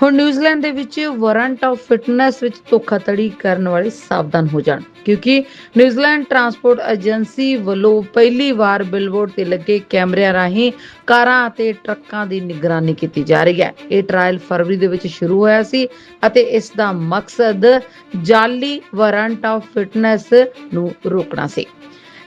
ਹੁਣ ਨਿਊਜ਼ੀਲੈਂਡ ਦੇ ਵਿੱਚ ਵਾਰੰਟ ਆਫ ਫਿਟਨੈਸ ਵਿੱਚ ਧੋਖਾਧੜੀ ਕਰਨ ਵਾਲੇ ਸਾਵਧਾਨ ਹੋ ਜਾਣ, ਕਿਉਂਕਿ ਨਿਊਜ਼ੀਲੈਂਡ ਟਰਾਂਸਪੋਰਟ ਏਜੰਸੀ ਵੱਲੋਂ ਪਹਿਲੀ ਵਾਰ ਬਿਲਬੋਰਡ ਤੇ ਲੱਗੇ ਕੈਮਰਿਆਂ ਰਾਹੀਂ ਕਾਰਾਂ ਅਤੇ ਟਰੱਕਾਂ ਦੀ ਨਿਗਰਾਨੀ ਕੀਤੀ ਜਾ ਰਹੀ ਹੈ। ਇਹ ਟ੍ਰਾਇਲ ਫਰਵਰੀ ਦੇ ਵਿੱਚ ਸ਼ੁਰੂ ਹੋਇਆ ਸੀ ਅਤੇ ਇਸ ਦਾ ਮਕਸਦ ਜਾਲੀ ਵਾਰੰਟ ਆਫ ਫਿਟਨੈਸ ਨੂੰ ਰੋਕਣਾ ਸੀ।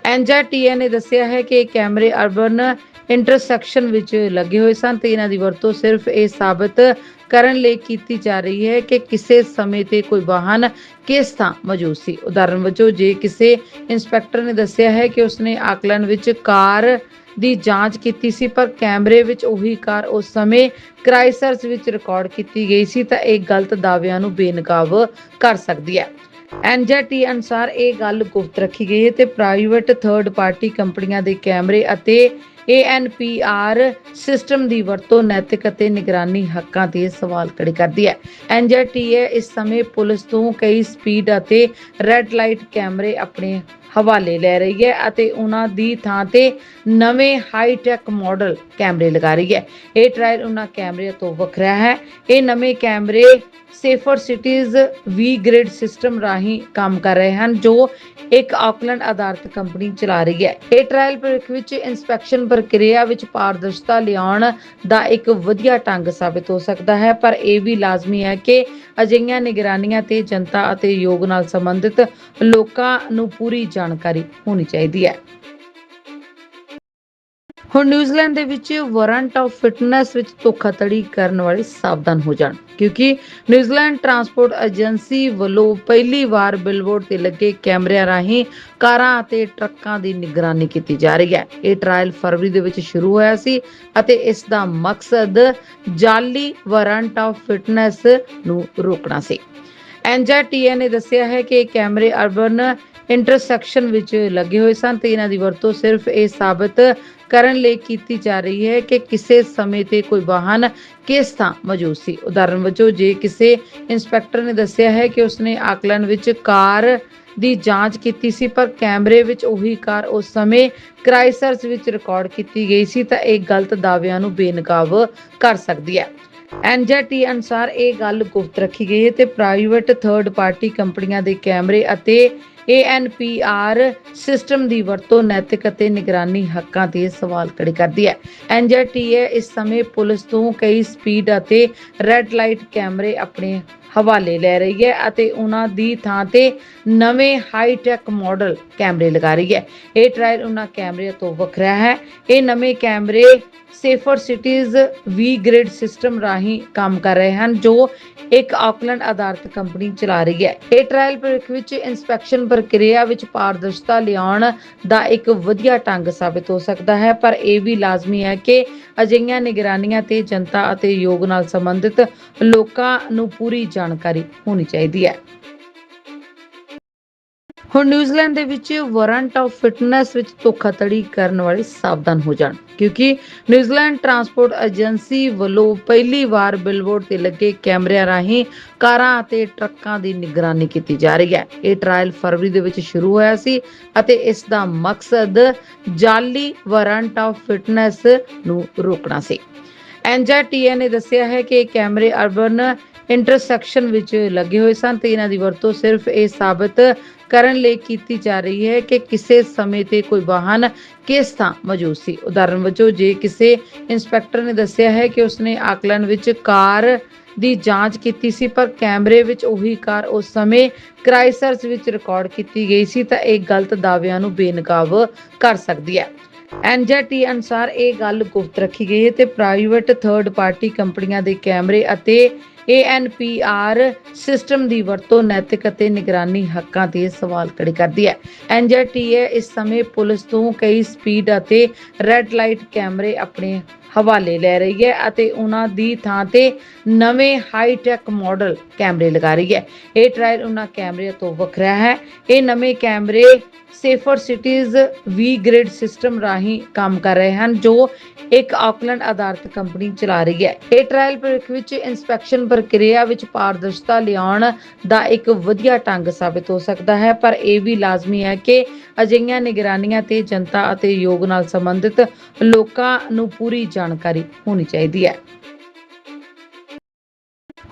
ਐਨਜੀਟੀਏ ਨੇ ਦੱਸਿਆ ਹੈ ਕਿ ਕੈਮਰੇ ਅਰਬਨ ਇੰਟਰਸੈਕਸ਼ਨ ਵਿੱਚ ਲੱਗੇ ਹੋਏ ਸਨ ਤੇ ਇਹਨਾਂ ਦੀ ਵਰਤੋਂ ਸਿਰਫ ਇਹ ਸਾਬਤ ਕਰਨ ਲਈ ਕੀਤੀ ਜਾ ਰਹੀ ਹੈ ਕਿ ਕਿਸੇ ਸਮੇਂ ਤੇ ਕੋਈ ਵਾਹਨ ਕਿਸ ਥਾਂ ਮੌਜੂਦ ਸੀ। ਉਦਾਹਰਨ ਵਜੋਂ, ਜੇ ਕਿਸੇ ਇੰਸਪੈਕਟਰ ਨੇ ਦੱਸਿਆ ਹੈ ਕਿ ਉਸਨੇ ਆਕਲਨ ਵਿੱਚ ਕਾਰ ਦੀ ਜਾਂਚ ਕੀਤੀ ਸੀ, ਪਰ ਕੈਮਰੇ ਵਿੱਚ ਉਹੀ ਕਾਰ ਉਸ ਸਮੇਂ ਕ੍ਰਾਈਸਰਸ ਵਿੱਚ ਰਿਕਾਰਡ ਕੀਤੀ ਗਈ ਸੀ, ਤਾਂ ਇਹ ਗਲਤ ਦਾਅਵਿਆਂ ਨੂੰ ਬੇਨਕਾਬ ਕਰ ਸਕਦੀ ਹੈ। ਐਨਜੀਟੀ ਅਨਸਾਰ ਇਹ ਗੱਲ ਗੁਪਤ ਰੱਖੀ ਗਈ ਹੈ ਤੇ ਪ੍ਰਾਈਵੇਟ ਥਰਡ ਪਾਰਟੀ ਕੰਪਨੀਆਂ ਦੇ ਕੈਮਰੇ ਅਤੇ ANPR ਸਿਸਟਮ ਦੀ ਵਰਤੋਂ ਨੈਤਿਕ ਅਤੇ ਨਿਗਰਾਨੀ ਹੱਕਾਂ ਤੇ ਸਵਾਲ ਖੜੇ ਕਰਦੀ ਹੈ। ਐਨਜੀਟੀਏ ਇਸ ਸਮੇਂ ਪੁਲਿਸ ਤੋਂ ਕਈ ਸਪੀਡ ਅਤੇ ਰੈੱਡ ਲਾਈਟ ਕੈਮਰੇ ਆਪਣੇ ਹਵਾਲੇ ਲੈ ਰਹੀ ਹੈ ਅਤੇ ਉਹਨਾਂ ਦੀ ਥਾਂ ਤੇ ਨਵੇਂ ਹਾਈ ਟੈਕ ਮਾਡਲ ਕੈਮਰੇ ਲਗਾ ਰਹੀ ਹੈ। ਇਹ ਟ੍ਰਾਇਲ ਉਹਨਾਂ ਕੈਮਰਿਆਂ ਤੋਂ ਵੱਖਰਾ ਹੈ। ਇਹ ਨਵੇਂ ਕੈਮਰੇ ਸੇਫਰ ਸਿਟੀਜ਼ ਵੀ ਗ੍ਰਿਡ ਸਿਸਟਮ ਰਾਹੀਂ ਕੰਮ ਕਰ ਰਹੇ ਹਨ, ਜੋ ਇੱਕ ਆਕਲੈਂਡ ਆਧਾਰਿਤ ਕੰਪਨੀ ਚਲਾ ਰਹੀ ਹੈ। ਇਹ ਟ੍ਰਾਇਲ ਭਵਿੱਖ ਵਿੱਚ ਇਨਸਪੈਕਸ਼ਨ ਪ੍ਰਕਿਰਿਆ ਵਿੱਚ ਪਾਰਦਰਸ਼ਤਾ ਲਿਆਉਣ ਦਾ ਇੱਕ ਵਧੀਆ ਢੰਗ ਸਾਬਿਤ ਹੋ ਸਕਦਾ ਹੈ, ਪਰ ਇਹ ਵੀ ਲਾਜ਼ਮੀ ਹੈ ਕਿ ਅਜਿਹੀਆਂ ਨਿਗਰਾਨੀਆਂ ਤੇ ਜਨਤਾ ਅਤੇ ਯੋਗ ਨਾਲ ਸੰਬੰਧਿਤ ਲੋਕਾਂ ਨੂੰ ਪੂਰੀ ਜਾਣਕਾਰੀ ਹੋਣੀ ਚਾਹੀਦੀ ਹੈ। ਹੁਣ ਨਿਊਜ਼ੀਲੈਂਡ ਦੇ ਵਿੱਚ ਵਾਰੰਟ ਆਫ ਫਿਟਨੈਸ ਵਿੱਚ ਧੋਖਾਧੜੀ ਕਰਨ ਵਾਲੇ ਸਾਵਧਾਨ ਹੋ ਜਾਣ, ਕਿਉਂਕਿ ਨਿਊਜ਼ੀਲੈਂਡ ਟਰਾਂਸਪੋਰਟ ਏਜੰਸੀ ਵੱਲੋਂ ਪਹਿਲੀ ਵਾਰ ਬਿਲਬੋਰਡ ਤੇ ਲੱਗੇ ਕੈਮਰਿਆਂ ਰਾਹੀਂ ਕਾਰਾਂ ਅਤੇ ਟਰੱਕਾਂ ਦੀ ਨਿਗਰਾਨੀ ਕੀਤੀ ਜਾ ਰਹੀ ਹੈ। ਇਹ ਟ੍ਰਾਇਲ ਫਰਵਰੀ ਦੇ ਵਿੱਚ ਸ਼ੁਰੂ ਹੋਇਆ ਸੀ ਅਤੇ ਇਸ ਦਾ ਮਕਸਦ ਜਾਲੀ ਵਾਰੰਟ ਆਫ ਫਿਟਨੈਸ ਨੂੰ ਰੋਕਣਾ ਸੀ। ਐਨਜੀਟੀਏ ਨੇ ਦੱਸਿਆ ਹੈ ਕਿ ਕੈਮਰੇ ਅਰਬਨ ਇੰਟਰਸੈਕਸ਼ਨ ਵਿੱਚ ਲੱਗੇ ਹੋਏ ਸਨ ਤੇ ਇਹਨਾਂ ਦੀ ਵਰਤੋਂ ਸਿਰਫ ਇਹ ਸਾਬਤ ਕਰਨ ਲਈ ਕੀਤੀ ਜਾ ਰਹੀ ਹੈ ਕਿ ਕਿਸੇ ਸਮੇਂ ਤੇ ਕੋਈ ਵਾਹਨ ਕਿਸ ਥਾਂ ਮੌਜੂਦ ਸੀ। ਉਦਾਹਰਨ ਵਜੋਂ, ਜੇ ਕਿਸੇ ਇੰਸਪੈਕਟਰ ਨੇ ਦੱਸਿਆ ਹੈ ਕਿ ਉਸਨੇ ਆਕਲਨ ਵਿੱਚ ਕਾਰ ਦੀ ਜਾਂਚ ਕੀਤੀ ਸੀ, ਪਰ ਕੈਮਰੇ ਵਿੱਚ ਉਹੀ ਕਾਰ ਉਸ ਸਮੇਂ ਕ੍ਰਾਈਸਰਸ ਵਿੱਚ ਰਿਕਾਰਡ ਕੀਤੀ ਗਈ ਸੀ, ਤਾਂ ਇਹ ਗਲਤ ਦਾਅਵਿਆਂ ਨੂੰ ਬੇਨਕਾਬ ਕਰ ਸਕਦੀ ਹੈ। ਐਨਜੀਟੀ ਅਨਸਾਰ ਇਹ ਗੱਲ ਗੁਪਤ ਰੱਖੀ ਗਈ ਹੈ ਤੇ ਪ੍ਰਾਈਵੇਟ ਥਰਡ ਪਾਰਟੀ ਕੰਪਨੀਆਂ ਦੇ ਕੈਮਰੇ ਅਤੇ ANPR ਸਿਸਟਮ ਦੀ ਵਰਤੋਂ ਨੈਤਿਕ ਅਤੇ ਨਿਗਰਾਨੀ ਹੱਕਾਂ ਤੇ ਸਵਾਲ ਖੜੇ ਕਰਦੀ ਹੈ। ਐਨਜੀਟੀਏ ਇਸ ਸਮੇਂ ਪੁਲਿਸ ਤੋਂ ਕਈ ਸਪੀਡ ਅਤੇ ਰੈੱਡ ਲਾਈਟ ਕੈਮਰੇ ਆਪਣੇ ਹਵਾਲੇ ਲੈ ਰਹੀ ਹੈ ਅਤੇ ਉਹਨਾਂ ਦੀ ਥਾਂ ਤੇ ਨਵੇਂ ਹਾਈ ਟੈਕ ਮਾਡਲ ਕੈਮਰੇ ਲਗਾ ਰਹੀ ਹੈ। ਇਹ ਟ੍ਰਾਇਲ ਉਹਨਾਂ ਕੈਮਰਿਆਂ ਤੋਂ ਵੱਖਰਾ ਹੈ। ਇਹ ਨਵੇਂ ਕੈਮਰੇ ਸੇਫਰ ਸਿਟੀਜ਼ ਵੀ ਗ੍ਰਿਡ ਸਿਸਟਮ ਰਾਹੀਂ ਕੰਮ ਕਰ ਰਹੇ ਹਨ, ਜੋ ਇੱਕ ਆਕਲੈਂਡ ਆਧਾਰਿਤ ਕੰਪਨੀ ਚਲਾ ਰਹੀ ਹੈ। ਇਹ ਟ੍ਰਾਇਲ ਭਵਿੱਖ ਵਿੱਚ ਇਨਸਪੈਕਸ਼ਨ ਪ੍ਰਕਿਰਿਆ ਵਿੱਚ ਪਾਰਦਰਸ਼ਤਾ ਲਿਆਉਣ ਦਾ ਇੱਕ ਵਧੀਆ ਢੰਗ ਸਾਬਿਤ ਹੋ ਸਕਦਾ ਹੈ, ਪਰ ਇਹ ਵੀ ਲਾਜ਼ਮੀ ਹੈ ਕਿ ਅਜਿਹੀਆਂ ਨਿਗਰਾਨੀਆਂ ਤੇ ਜਨਤਾ ਅਤੇ ਯੋਗ ਨਾਲ ਸੰਬੰਧਿਤ ਲੋਕਾਂ ਨੂੰ ਪੂਰੀ ਜਾਣਕਾਰੀ ਹੋਣੀ ਚਾਹੀਦੀ ਹੈ। ਹੁਣ ਨਿਊਜ਼ੀਲੈਂਡ ਦੇ ਵਿੱਚ ਵਾਰੰਟ ਆਫ ਫਿਟਨੈਸ ਵਿੱਚ ਧੋਖਾਧੜੀ ਕਰਨ ਵਾਲੇ ਸਾਵਧਾਨ ਹੋ ਜਾਣ, ਕਿਉਂਕਿ ਨਿਊਜ਼ੀਲੈਂਡ ਟਰਾਂਸਪੋਰਟ ਏਜੰਸੀ ਵੱਲੋਂ ਪਹਿਲੀ ਵਾਰ ਬਿਲਬੋਰਡ ਤੇ ਲੱਗੇ ਕੈਮਰਿਆਂ ਰਾਹੀਂ ਕਾਰਾਂ ਅਤੇ ਟਰੱਕਾਂ ਦੀ ਨਿਗਰਾਨੀ ਕੀਤੀ ਜਾ ਰਹੀ ਹੈ। ਇਹ ਟ੍ਰਾਇਲ ਫਰਵਰੀ ਦੇ ਵਿੱਚ ਸ਼ੁਰੂ ਹੋਇਆ ਸੀ ਅਤੇ ਇਸ ਦਾ ਮਕਸਦ ਜਾਲੀ ਵਾਰੰਟ ਆਫ ਫਿਟਨੈਸ ਨੂੰ ਰੋਕਣਾ ਸੀ। ਐਨਜੀਟੀਏ ਨੇ ਦੱਸਿਆ ਹੈ ਕਿ ਕੈਮਰੇ ਅਰਬਨ ਇੰਟਰਸੈਕਸ਼ਨ ਵਿੱਚ ਲੱਗੇ ਹੋਏ ਸਨ ਤੇ ਇਹਨਾਂ ਦੀ ਵਰਤੋਂ ਸਿਰਫ ਇਹ ਸਾਬਤ ਕਰਨ ਲਈ ਕੀਤੀ ਜਾ ਰਹੀ ਹੈ ਕਿ ਕਿਸੇ ਸਮੇਂ ਤੇ ਕੋਈ ਵਾਹਨ ਕਿਸ ਥਾਂ ਮੌਜੂਦ ਸੀ। ਉਦਾਹਰਨ ਵਜੋਂ, ਜੇ ਕਿਸੇ ਇੰਸਪੈਕਟਰ ਨੇ ਦੱਸਿਆ ਹੈ ਕਿ ਉਸਨੇ ਆਕਲਨ ਵਿੱਚ ਕਾਰ ਦੀ ਜਾਂਚ ਕੀਤੀ ਸੀ, ਪਰ ਕੈਮਰੇ ਵਿੱਚ ਉਹੀ ਕਾਰ ਉਸ ਸਮੇਂ ਕ੍ਰਾਈਸਰਸ ਵਿੱਚ ਰਿਕਾਰਡ ਕੀਤੀ ਗਈ ਸੀ, ਤਾਂ ਇਹ ਗਲਤ ਦਾਅਵਿਆਂ ਨੂੰ ਬੇਨਕਾਬ ਕਰ ਸਕਦੀ ਹੈ। ਐਨਜੀਟੀ ਅਨਸਾਰ ਇਹ ਗੱਲ ਗੁਪਤ ਰੱਖੀ ਗਈ ਹੈ ਤੇ ਪ੍ਰਾਈਵੇਟ ਥਰਡ ਪਾਰਟੀ ਕੰਪਨੀਆਂ ਦੇ ਕੈਮਰੇ ਅਤੇ ANPR ਸਿਸਟਮ ਦੀ ਵਰਤੋਂ ਨੈਤਿਕ ਅਤੇ ਨਿਗਰਾਨੀ ਹੱਕਾਂ ਤੇ ਸਵਾਲ ਖੜੇ ਕਰਦੀ ਹੈ। ਐਨਜੀਟੀਏ ਇਸ ਸਮੇਂ ਪੁਲਿਸ ਤੋਂ ਕਈ ਸਪੀਡ ਅਤੇ ਰੈੱਡ ਲਾਈਟ ਕੈਮਰੇ ਆਪਣੇ ਹਵਾਲੇ ਲੈ ਰਹੀ ਹੈ ਅਤੇ ਉਹਨਾਂ ਦੀ ਥਾਂ ਤੇ ਨਵੇਂ ਹਾਈ ਟੈਕ ਮਾਡਲ ਕੈਮਰੇ ਲਗਾ ਰਹੀ ਹੈ। ਇਹ ਟ੍ਰਾਇਲ ਉਹਨਾਂ ਕੈਮਰਿਆਂ ਤੋਂ ਵੱਖਰਾ ਹੈ। ਇਹ ਨਵੇਂ ਕੈਮਰੇ ਸੇਫਰ ਸਿਟੀਜ਼ ਵੀ ਗ੍ਰਿਡ ਸਿਸਟਮ ਰਾਹੀਂ ਕੰਮ ਕਰ ਰਹੇ ਹਨ, ਜੋ ਇੱਕ ਆਕਲੈਂਡ ਆਧਾਰਿਤ ਕੰਪਨੀ ਚਲਾ ਰਹੀ ਹੈ। ਇਹ ਟ੍ਰਾਇਲ ਭਵਿੱਖ ਵਿੱਚ ਇਨਸਪੈਕਸ਼ਨ ਪ੍ਰਕਿਰਿਆ ਵਿੱਚ ਪਾਰਦਰਸ਼ਤਾ ਲਿਆਉਣ ਦਾ ਇੱਕ ਵਧੀਆ ਢੰਗ ਸਾਬਿਤ ਹੋ ਸਕਦਾ ਹੈ, ਪਰ ਇਹ ਵੀ ਲਾਜ਼ਮੀ ਹੈ ਕਿ ਅਜਿਹੀਆਂ ਨਿਗਰਾਨੀਆਂ ਤੇ ਜਨਤਾ ਅਤੇ ਯੋਗ ਨਾਲ ਸੰਬੰਧਿਤ ਲੋਕਾਂ ਨੂੰ ਪੂਰੀ ਜਾਣਕਾਰੀ ਹੋਣੀ ਚਾਹੀਦੀ ਹੈ।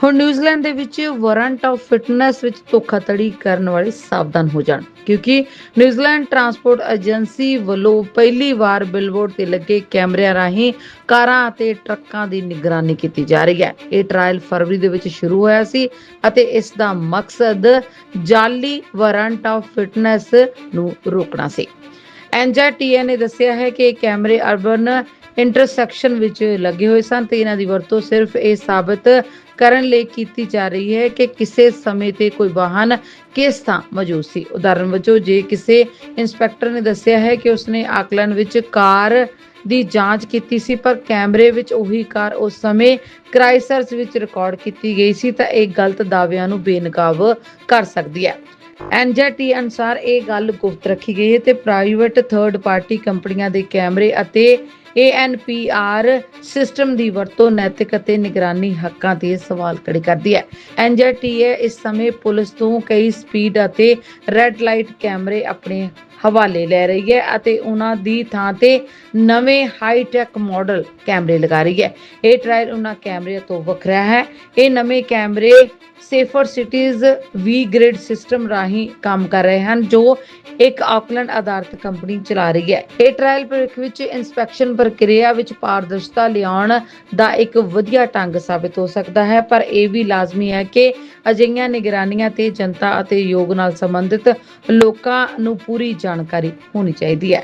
ਹੁਣ ਨਿਊਜ਼ੀਲੈਂਡ ਦੇ ਵਿੱਚ ਵਾਰੰਟ ਆਫ ਫਿਟਨੈਸ ਵਿੱਚ ਧੋਖਾਧੜੀ ਕਰਨ ਵਾਲੇ ਸਾਵਧਾਨ ਹੋ ਜਾਣ, ਕਿਉਂਕਿ ਨਿਊਜ਼ੀਲੈਂਡ ਟਰਾਂਸਪੋਰਟ ਏਜੰਸੀ ਵੱਲੋਂ ਪਹਿਲੀ ਵਾਰ ਬਿਲਬੋਰਡ ਤੇ ਲੱਗੇ ਕੈਮਰਿਆਂ ਰਾਹੀਂ ਕਾਰਾਂ ਅਤੇ ਟਰੱਕਾਂ ਦੀ ਨਿਗਰਾਨੀ ਕੀਤੀ ਜਾ ਰਹੀ ਹੈ। ਇਹ ਟ੍ਰਾਇਲ ਫਰਵਰੀ ਦੇ ਵਿੱਚ ਸ਼ੁਰੂ ਹੋਇਆ ਸੀ ਅਤੇ ਇਸ ਦਾ ਮਕਸਦ ਜਾਲੀ ਵਾਰੰਟ ਆਫ ਫਿਟਨੈਸ ਨੂੰ ਰੋਕਣਾ ਸੀ। ਐਨਜੀਟੀਏ ਨੇ ਦੱਸਿਆ ਹੈ ਕਿ ਕੈਮਰੇ ਅਰਬਨ ਇੰਟਰਸੈਕਸ਼ਨ ਵਿੱਚ ਲੱਗੇ ਹੋਏ ਸਨ ਤੇ ਇਹਨਾਂ ਦੀ ਵਰਤੋਂ ਸਿਰਫ ਇਹ ਸਾਬਤ ਕਰਨ ਲਈ ਕੀਤੀ ਜਾ ਰਹੀ ਹੈ ਕਿ ਕਿਸੇ ਸਮੇਂ ਤੇ ਕੋਈ ਵਾਹਨ ਕਿਸ ਥਾਂ ਮੌਜੂਦ ਸੀ। ਉਦਾਹਰਨ ਵਜੋਂ, ਜੇ ਕਿਸੇ ਇੰਸਪੈਕਟਰ ਨੇ ਦੱਸਿਆ ਹੈ ਕਿ ਉਸਨੇ ਆਕਲਨ ਵਿੱਚ ਕਾਰ ਦੀ ਜਾਂਚ ਕੀਤੀ ਸੀ, ਪਰ ਕੈਮਰੇ ਵਿੱਚ ਉਹੀ ਕਾਰ ਉਸ ਸਮੇਂ ਕ੍ਰਾਈਸਰਸ ਵਿੱਚ ਰਿਕਾਰਡ ਕੀਤੀ ਗਈ ਸੀ, ਤਾਂ ਇਹ ਗਲਤ ਦਾਅਵਿਆਂ ਨੂੰ ਬੇਨਕਾਬ ਕਰ ਸਕਦੀ ਹੈ। ਐਨਜੀਟੀ ਅਨਸਾਰ ਇਹ ਗੱਲ ਗੁਪਤ ਰੱਖੀ ਗਈ ਹੈ ਤੇ ਪ੍ਰਾਈਵੇਟ ਥਰਡ ਪਾਰਟੀ ਕੰਪਨੀਆਂ ਦੇ ਕੈਮਰੇ ਅਤੇ ANPR ਸਿਸਟਮ ਦੀ ਵਰਤੋਂ ਨੈਤਿਕ ਅਤੇ ਨਿਗਰਾਨੀ ਹੱਕਾਂ ਤੇ ਸਵਾਲ ਖੜੇ ਕਰਦੀ ਹੈ। ਐਨਜੀਟੀਏ ਇਸ ਸਮੇਂ ਪੁਲਿਸ ਤੋਂ ਕਈ ਸਪੀਡ ਅਤੇ ਰੈੱਡ ਲਾਈਟ ਕੈਮਰੇ ਆਪਣੇ ਹਵਾਲੇ ਲੈ ਰਹੀ ਹੈ ਅਤੇ ਉਹਨਾਂ ਦੀ ਥਾਂ ਤੇ ਨਵੇਂ ਹਾਈ ਟੈਕ ਮਾਡਲ ਕੈਮਰੇ ਲਗਾ ਰਹੀ ਹੈ। ਇਹ ਟ੍ਰਾਇਲ ਉਹਨਾਂ ਕੈਮਰਿਆਂ ਤੋਂ ਵੱਖਰਾ ਹੈ। ਇਹ ਨਵੇਂ ਕੈਮਰੇ ਸੇਫਰ ਸਿਟੀਜ਼ ਵੀ ਗ੍ਰਿਡ ਸਿਸਟਮ ਰਾਹੀਂ ਕੰਮ ਕਰ ਰਹੇ ਹਨ, ਜੋ ਇੱਕ ਆਕਲੈਂਡ ਆਧਾਰਿਤ ਕੰਪਨੀ ਚਲਾ ਰਹੀ ਹੈ। ਇਹ ਟ੍ਰਾਇਲ ਭਵਿੱਖ ਵਿੱਚ ਇਨਸਪੈਕਸ਼ਨ ਪ੍ਰਕਿਰਿਆ ਵਿੱਚ ਪਾਰਦਰਸ਼ਤਾ ਲਿਆਉਣ ਦਾ ਇੱਕ ਵਧੀਆ ਢੰਗ ਸਾਬਿਤ ਹੋ ਸਕਦਾ ਹੈ, ਪਰ ਇਹ ਵੀ ਲਾਜ਼ਮੀ ਹੈ ਕਿ ਅਜਿਹੀਆਂ ਨਿਗਰਾਨੀਆਂ ਤੇ ਜਨਤਾ ਅਤੇ ਯੋਗ ਨਾਲ ਸੰਬੰਧਿਤ ਲੋਕਾਂ ਨੂੰ ਪੂਰੀ ਜਾਣਕਾਰੀ ਹੋਣੀ ਚਾਹੀਦੀ ਹੈ।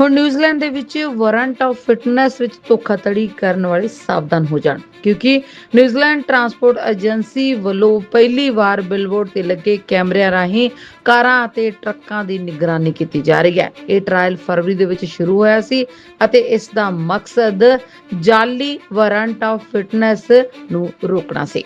ਹੁਣ ਨਿਊਜ਼ੀਲੈਂਡ ਦੇ ਵਿੱਚ ਵਾਰੰਟ ਆਫ ਫਿਟਨੈਸ ਵਿੱਚ ਧੋਖਾਧੜੀ ਕਰਨ ਵਾਲੇ ਸਾਵਧਾਨ ਹੋ ਜਾਣ, ਕਿਉਂਕਿ ਨਿਊਜ਼ੀਲੈਂਡ ਟਰਾਂਸਪੋਰਟ ਏਜੰਸੀ ਵੱਲੋਂ ਪਹਿਲੀ ਵਾਰ ਬਿਲਬੋਰਡ ਤੇ ਲੱਗੇ ਕੈਮਰਿਆਂ ਰਾਹੀਂ ਕਾਰਾਂ ਅਤੇ ਟਰੱਕਾਂ ਦੀ ਨਿਗਰਾਨੀ ਕੀਤੀ ਜਾ ਰਹੀ ਹੈ। ਇਹ ਟ੍ਰਾਇਲ ਫਰਵਰੀ ਦੇ ਵਿੱਚ ਸ਼ੁਰੂ ਹੋਇਆ ਸੀ ਅਤੇ ਇਸ ਦਾ ਮਕਸਦ ਜਾਲੀ ਵਾਰੰਟ ਆਫ ਫਿਟਨੈਸ ਨੂੰ ਰੋਕਣਾ ਸੀ।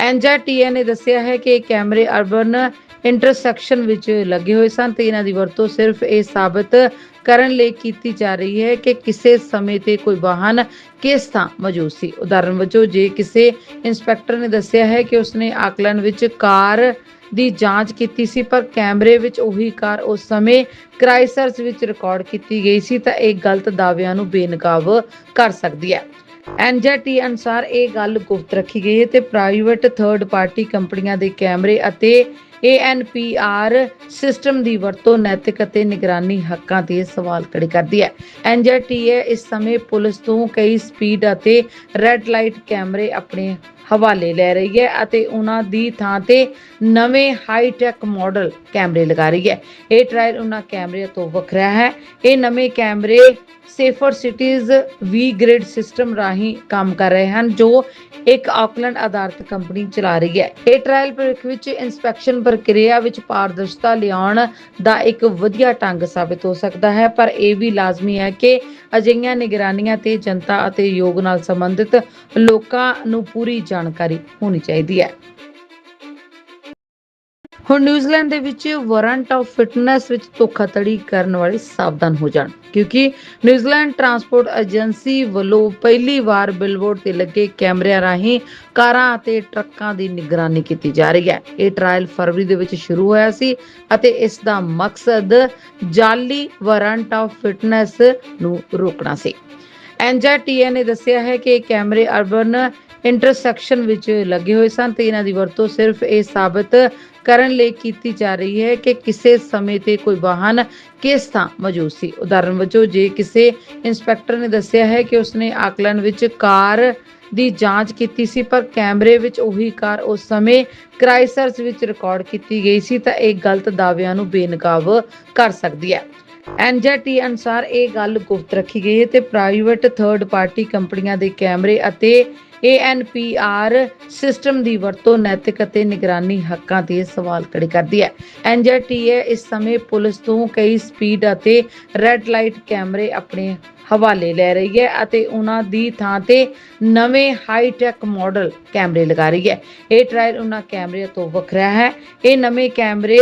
ਐਨਜੀਟੀਏ ਨੇ ਦੱਸਿਆ ਹੈ ਕਿ ਕੈਮਰੇ ਅਰਬਨ ਇੰਟਰਸੈਕਸ਼ਨ ਵਿੱਚ ਲੱਗੇ ਹੋਏ ਸਨ ਤੇ ਇਹਨਾਂ ਦੀ ਵਰਤੋਂ ਸਿਰਫ ਇਹ ਸਾਬਤ ਕਰਨ ਲਈ ਕੀਤੀ ਜਾ ਰਹੀ ਹੈ ਕਿ ਕਿਸੇ ਸਮੇਂ ਤੇ ਕੋਈ ਵਾਹਨ ਕਿਸ ਥਾਂ ਮੌਜੂਦ ਸੀ। ਉਦਾਹਰਨ ਵਜੋਂ, ਜੇ ਕਿਸੇ ਇੰਸਪੈਕਟਰ ਨੇ ਦੱਸਿਆ ਹੈ ਕਿ ਉਸਨੇ ਆਕਲਨ ਵਿੱਚ ਕਾਰ ਦੀ ਜਾਂਚ ਕੀਤੀ ਸੀ, ਪਰ ਕੈਮਰੇ ਵਿੱਚ ਉਹੀ ਕਾਰ ਉਸ ਸਮੇਂ ਕ੍ਰਾਈਸਰਸ ਵਿੱਚ ਰਿਕਾਰਡ ਕੀਤੀ ਗਈ ਸੀ, ਤਾਂ ਇਹ ਗਲਤ ਦਾਅਵਿਆਂ ਨੂੰ ਬੇਨਕਾਬ ਕਰ ਸਕਦੀ ਹੈ। ਐਨਜੀਟੀ ਅਨਸਾਰ ਇਹ ਗੱਲ ਗੁਪਤ ਰੱਖੀ ਗਈ ਹੈ ਤੇ ਪ੍ਰਾਈਵੇਟ ਥਰਡ ਪਾਰਟੀ ਕੰਪਨੀਆਂ ਦੇ ਕੈਮਰੇ ਅਤੇ ANPR ਸਿਸਟਮ ਦੀ ਵਰਤੋਂ ਨੈਤਿਕ ਅਤੇ ਨਿਗਰਾਨੀ ਹੱਕਾਂ ਤੇ ਸਵਾਲ ਖੜੇ ਕਰਦੀ ਹੈ। ਐਨਜੀਟੀਏ ਇਸ ਸਮੇਂ ਪੁਲਿਸ ਤੋਂ ਕਈ ਸਪੀਡ ਅਤੇ ਰੈੱਡ ਲਾਈਟ ਕੈਮਰੇ ਆਪਣੇ ਹਵਾਲੇ ਲੈ ਰਹੀ ਹੈ ਅਤੇ ਉਹਨਾਂ ਦੀ ਥਾਂ ਤੇ ਨਵੇਂ ਹਾਈ ਟੈਕ ਮਾਡਲ ਕੈਮਰੇ ਲਗਾ ਰਹੀ ਹੈ। ਇਹ ਟ੍ਰਾਇਲ ਉਹਨਾਂ ਕੈਮਰਿਆਂ ਤੋਂ ਵੱਖਰਾ ਹੈ। ਇਹ ਨਵੇਂ ਕੈਮਰੇ ਸੇਫਰ ਸਿਟੀਜ਼ ਵੀ ਗ੍ਰਿਡ ਸਿਸਟਮ ਰਾਹੀਂ ਕੰਮ ਕਰ ਰਹੇ ਹਨ, ਜੋ ਇੱਕ ਆਕਲੈਂਡ ਆਧਾਰਿਤ ਕੰਪਨੀ ਚਲਾ ਰਹੀ ਹੈ। ਇਹ ਟ੍ਰਾਇਲ ਭਵਿੱਖ ਵਿੱਚ ਇਨਸਪੈਕਸ਼ਨ ਪ੍ਰਕਿਰਿਆ ਵਿੱਚ ਪਾਰਦਰਸ਼ਤਾ ਲਿਆਉਣ ਦਾ ਇੱਕ ਵਧੀਆ ਢੰਗ ਸਾਬਿਤ ਹੋ ਸਕਦਾ ਹੈ, ਪਰ ਇਹ ਵੀ ਲਾਜ਼ਮੀ ਹੈ ਕਿ ਅਜਿਹੀਆਂ ਨਿਗਰਾਨੀਆਂ ਤੇ ਜਨਤਾ ਅਤੇ ਯੋਗ ਨਾਲ ਸੰਬੰਧਿਤ ਲੋਕਾਂ ਨੂੰ ਪੂਰੀ ਜਾਣਕਾਰੀ ਹੋਣੀ ਚਾਹੀਦੀ ਹੈ। ਹੁਣ ਨਿਊਜ਼ੀਲੈਂਡ ਦੇ ਵਿੱਚ ਵਾਰੰਟ ਆਫ ਫਿਟਨੈਸ ਵਿੱਚ ਧੋਖਾਧੜੀ ਕਰਨ ਵਾਲੇ ਸਾਵਧਾਨ ਹੋ ਜਾਣ, ਕਿਉਂਕਿ ਨਿਊਜ਼ੀਲੈਂਡ ਟਰਾਂਸਪੋਰਟ ਏਜੰਸੀ ਵੱਲੋਂ ਪਹਿਲੀ ਵਾਰ ਬਿਲਬੋਰਡ ਤੇ ਲੱਗੇ ਕੈਮਰਿਆਂ ਰਾਹੀਂ ਕਾਰਾਂ ਅਤੇ ਟਰੱਕਾਂ ਦੀ ਨਿਗਰਾਨੀ ਕੀਤੀ ਜਾ ਰਹੀ ਹੈ। ਇਹ ਟ੍ਰਾਇਲ ਫਰਵਰੀ ਦੇ ਵਿੱਚ ਸ਼ੁਰੂ ਹੋਇਆ ਸੀ ਅਤੇ ਇਸ ਦਾ ਮਕਸਦ ਜਾਲੀ ਵਾਰੰਟ ਆਫ ਫਿਟਨੈਸ ਨੂੰ ਰੋਕਣਾ ਸੀ। ਐਨਜੀਟੀਏ ਨੇ ਦੱਸਿਆ ਹੈ ਕਿ ਕੈਮਰੇ ਅਰਬਨ ਇੰਟਰਸੈਕਸ਼ਨ ਵਿੱਚ ਲੱਗੇ ਹੋਏ ਸਨ ਤੇ ਇਹਨਾਂ ਦੀ ਵਰਤੋਂ ਸਿਰਫ ਇਹ ਸਾਬਤ ਕਰਨ ਲਈ ਕੀਤੀ ਜਾ ਰਹੀ ਹੈ ਕਿ ਕਿਸੇ ਸਮੇਂ ਤੇ ਕੋਈ ਵਾਹਨ ਕਿਸ ਥਾਂ ਮੌਜੂਦ ਸੀ। ਉਦਾਹਰਨ ਵਜੋਂ, ਜੇ ਕਿਸੇ ਇੰਸਪੈਕਟਰ ਨੇ ਦੱਸਿਆ ਹੈ ਕਿ ਉਸਨੇ ਆਕਲਨ ਵਿੱਚ ਕਾਰ ਦੀ ਜਾਂਚ ਕੀਤੀ ਸੀ, ਪਰ ਕੈਮਰੇ ਵਿੱਚ ਉਹੀ ਕਾਰ ਉਸ ਸਮੇਂ ਕ੍ਰਾਈਸਰਸ ਵਿੱਚ ਰਿਕਾਰਡ ਕੀਤੀ ਗਈ ਸੀ, ਤਾਂ ਇਹ ਗਲਤ ਦਾਅਵਿਆਂ ਨੂੰ ਬੇਨਕਾਬ ਕਰ ਸਕਦੀ ਹੈ। ਐਨਜੀਟੀ ਅਨਸਾਰ ਇਹ ਗੱਲ ਗੁਪਤ ਰੱਖੀ ਗਈ ਹੈ ਤੇ ਪ੍ਰਾਈਵੇਟ ਥਰਡ ਪਾਰਟੀ ਕੰਪਨੀਆਂ ਦੇ ਕੈਮਰੇ ਅਤੇ ANPR ਸਿਸਟਮ ਦੀ ਵਰਤੋਂ ਨੈਤਿਕ ਅਤੇ ਨਿਗਰਾਨੀ ਹੱਕਾਂ ਤੇ ਸਵਾਲ ਖੜੇ ਕਰਦੀ ਹੈ। ਐਨਜੀਟੀਏ ਇਸ ਸਮੇਂ ਪੁਲਿਸ ਤੋਂ ਕਈ ਸਪੀਡ ਅਤੇ ਰੈੱਡ ਲਾਈਟ ਕੈਮਰੇ ਆਪਣੇ ਹਵਾਲੇ ਲੈ ਰਹੀ ਹੈ ਅਤੇ ਉਹਨਾਂ ਦੀ ਥਾਂ ਤੇ ਨਵੇਂ ਹਾਈ ਟੈਕ ਮਾਡਲ ਕੈਮਰੇ ਲਗਾ ਰਹੀ ਹੈ। ਇਹ ਟ੍ਰਾਇਲ ਉਹਨਾਂ ਕੈਮਰਿਆਂ ਤੋਂ ਵੱਖਰਾ ਹੈ। ਇਹ ਨਵੇਂ ਕੈਮਰੇ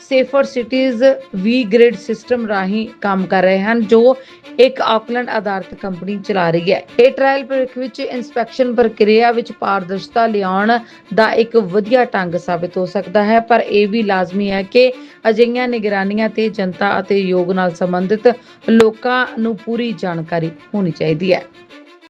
ਸੇਫਰ ਸਿਟੀਜ਼ ਵੀ ਗ੍ਰਿਡ ਸਿਸਟਮ ਰਾਹੀਂ ਕੰਮ ਕਰ ਰਹੇ ਹਨ, ਜੋ ਇੱਕ ਆਕਲੈਂਡ ਆਧਾਰਿਤ ਕੰਪਨੀ ਚਲਾ ਰਹੀ ਹੈ। ਇਹ ਟ੍ਰਾਇਲ ਭਵਿੱਖ ਵਿੱਚ ਇਨਸਪੈਕਸ਼ਨ ਪ੍ਰਕਿਰਿਆ ਵਿੱਚ ਪਾਰਦਰਸ਼ਤਾ ਲਿਆਉਣ ਦਾ ਇੱਕ ਵਧੀਆ ਢੰਗ ਸਾਬਿਤ ਹੋ ਸਕਦਾ ਹੈ, ਪਰ ਇਹ ਵੀ ਲਾਜ਼ਮੀ ਹੈ ਕਿ ਅਜਿਹੀਆਂ ਨਿਗਰਾਨੀਆਂ ਤੇ ਜਨਤਾ ਅਤੇ ਯੋਗ ਨਾਲ ਸੰਬੰਧਿਤ ਲੋਕਾਂ ਨੂੰ ਪੂਰੀ ਜਾਣਕਾਰੀ ਹੋਣੀ ਚਾਹੀਦੀ ਹੈ।